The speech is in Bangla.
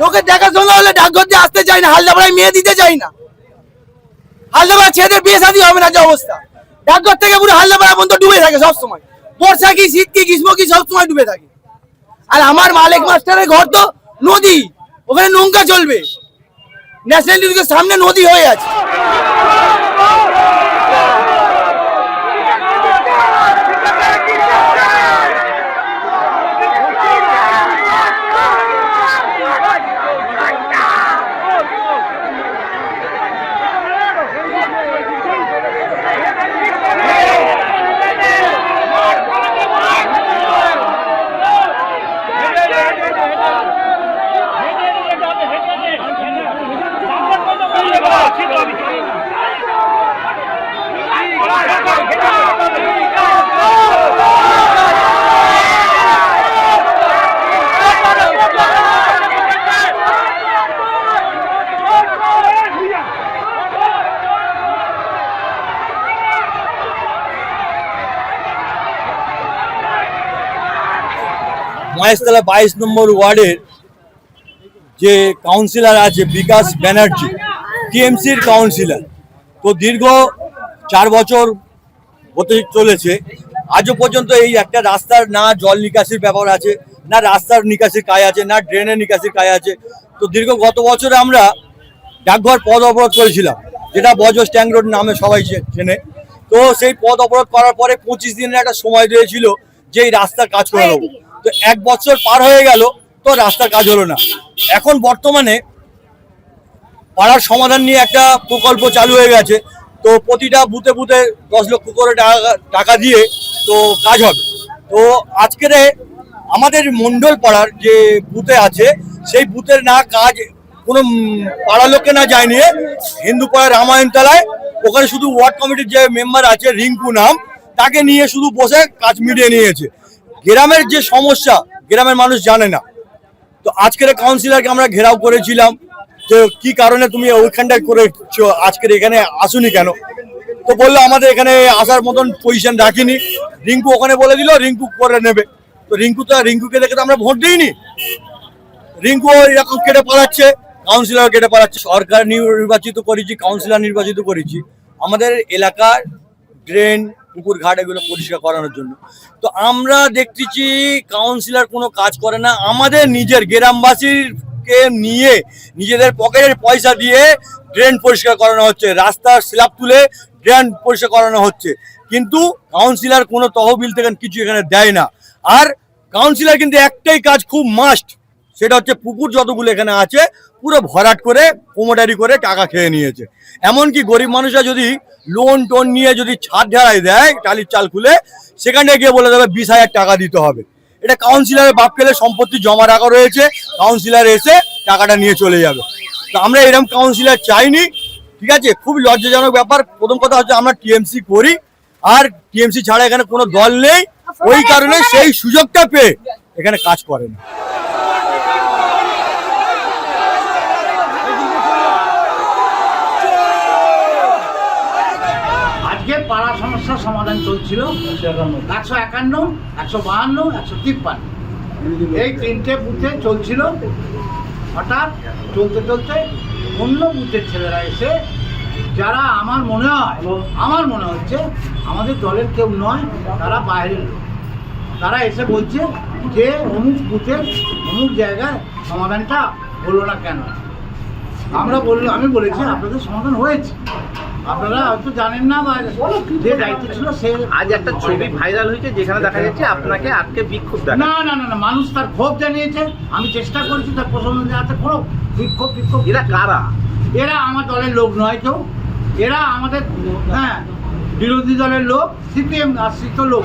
লোকে দেখাশোনা হলে ডাকঘর দিয়ে আসতে চায় না হালদাপাড়ায় মেয়ে দিতে চাই না। হালদাপাড়া ছেলেদের বিয়ে শাদী হবে না যে অবস্থা। ডাকঘর থেকে পুরো হালদাপাড়া পর্যন্ত ডুবে থাকে সবসময়। বর্ষা কি শীত কি গ্রীষ্ম কি সবসময় ডুবে থাকে। আর আমার মালিক মাস্টারের ঘর তো নদী, ওখানে নৌকা চলবে। ন্যাশনাল সামনে নদী হয়ে আছে। মহেশতলা বাইশ নম্বর ওয়ার্ডের যে কাউন্সিলর আছে বিকাশ ব্যানার্জি টিএমসির কাউন্সিলর তো দীর্ঘ চার বছর হতে চলেছে। আজও পর্যন্ত এই একটা রাস্তার না জল নিকাশির ব্যাপার আছে না রাস্তার নিকাশির কাজ আছে না ড্রেনের নিকাশির কাজ আছে। তো দীর্ঘ গত বছরে আমরা ডাকঘর পদ অবরোধ করেছিলাম যেটা বজস ট্যাং রোড নামে সবাই চেনে। তো সেই পদ অবরোধ করার পরে পঁচিশ দিনের একটা সময় দিয়েছিল যে এই রাস্তার কাজ করা দেবো তো এক বছর পার হয়ে গেল, তো রাস্তার কাজ হলো না। এখন বর্তমানে পাড়ার সমাধান নিয়ে একটা প্রকল্প চালু হয়ে গেছে, তো প্রতিটা বুথে বুথে দশ লক্ষ করে টাকা টাকা দিয়ে তো কাজ হবে। তো আজকের আমাদের মন্ডল পাড়ার যে বুথে আছে, সেই বুথের না কাজ কোনো পাড়ার লোককে না যায় নিয়ে হিন্দু পাড়ার রামায়ণ তলায় ওখানে শুধু ওয়ার্ড কমিটির যে মেম্বার আছে, রিঙ্কু নাম, তাকে নিয়ে শুধু বসে কাজ মিটিয়ে নিয়েছে। গ্রামের যে সমস্যা, গ্রামের মানুষ জানে না। তো আজকের কাউন্সিলরকে আমরা ঘেরাও করেছিলাম। তো কি কারণে তুমি ওইখানটায় করেছ? আজকের এখানে আসুনি কেন? তো বলল আমাদের এখানে আসার মতন পজিশন রাখিনি। রিঙ্কু ওখানে বলে দিল, রিঙ্কু করে নেবে। তো রিঙ্কু তো রিঙ্কুকে দেখে তো আমরা ভোট দিইনি। রিঙ্কু এরকম কেটে পালাচ্ছে কাউন্সিলর কেটে পালাচ্ছে। সরকার নির্বাচিত করেছি কাউন্সিলর নির্বাচিত করেছি। আমাদের এলাকার ড্রেন পুকুর ঘাট এগুলো পরিষ্কার করানোর জন্য। তো আমরা দেখতেছি কাউন্সিলর কোনো কাজ করে না। আমাদের নিজের গ্রামবাসীকে নিয়ে নিজেদের পকেটের পয়সা দিয়ে ড্রেন পরিষ্কার করানো হচ্ছে। রাস্তার স্ল্যাব তুলে ড্রেন পরিষ্কার করানো হচ্ছে। কিন্তু কাউন্সিলর কোনো তহবিল থেকে কিছু এখানে দেয় না। আর কাউন্সিলর কিন্তু একটাই কাজ খুব মাস্ট সেটা হচ্ছে পুকুর যতগুলো এখানে আছে পুরো ভরাট করে কোমোটারি করে টাকা খেয়ে নিয়েছে। এমনকি গরিব মানুষরা যদি লোন টোন নিয়ে যদি ছাদ ঢালাই দেয় টালির চাল খুলে সেখানে গিয়ে বলে দেবে বিশ হাজার টাকা দিতে হবে। এটা কাউন্সিলরের বাপ পেলে সম্পত্তি জমা রাখা রয়েছে কাউন্সিলর এসে টাকাটা নিয়ে চলে যাবে। তো আমরা এরকম কাউন্সিলর চাইনি ঠিক আছে? খুব লজ্জাজনক ব্যাপার। প্রথম কথা হচ্ছে আমরা টিএমসি করি আর টিএমসি ছাড়া এখানে কোনো দল নেই। ওই কারণে সেই সুযোগটা পেয়ে এখানে কাজ করে সমস্যার সমাধান চলছিল। একশো একান্ন, একশো বাহান্ন, একশো তিপ্পান্ন। এই তিনটে বুথে চলছিল। হঠাৎ চলতে চলতে অন্য বুথের ছেলেরা এসে, যারা আমার মনে হয়, আমার মনে হচ্ছে আমাদের দলের কেউ নয়, তারা বাইরের লোক। তারা এসে বলছে যে, অমুক বুথের অমুক জায়গায় সমাধানটা হলো না কেন? আমরা বলল আমি বলেছি, আপনাদের সমাধান হয়েছে। আপনারা হয়তো জানেন না বা যে দায়িত্ব ছিল সে আজ একটা ছবি ভাইরাল হয়েছে যেখানে দেখা যাচ্ছে আপনাকে আজকে বিক্ষোভ দেখা না না না না মানুষ তার ক্ষোভ জানিয়েছে। আমি চেষ্টা করেছি তার প্রশমন জানাতে কোনো বিক্ষোভ বিক্ষোভ। এরা কারা? এরা আমার দলের লোক নয় কেউ। এরা আমাদের হ্যাঁ বিরোধী দলের লোক সিপিএম আশ্রিত লোক।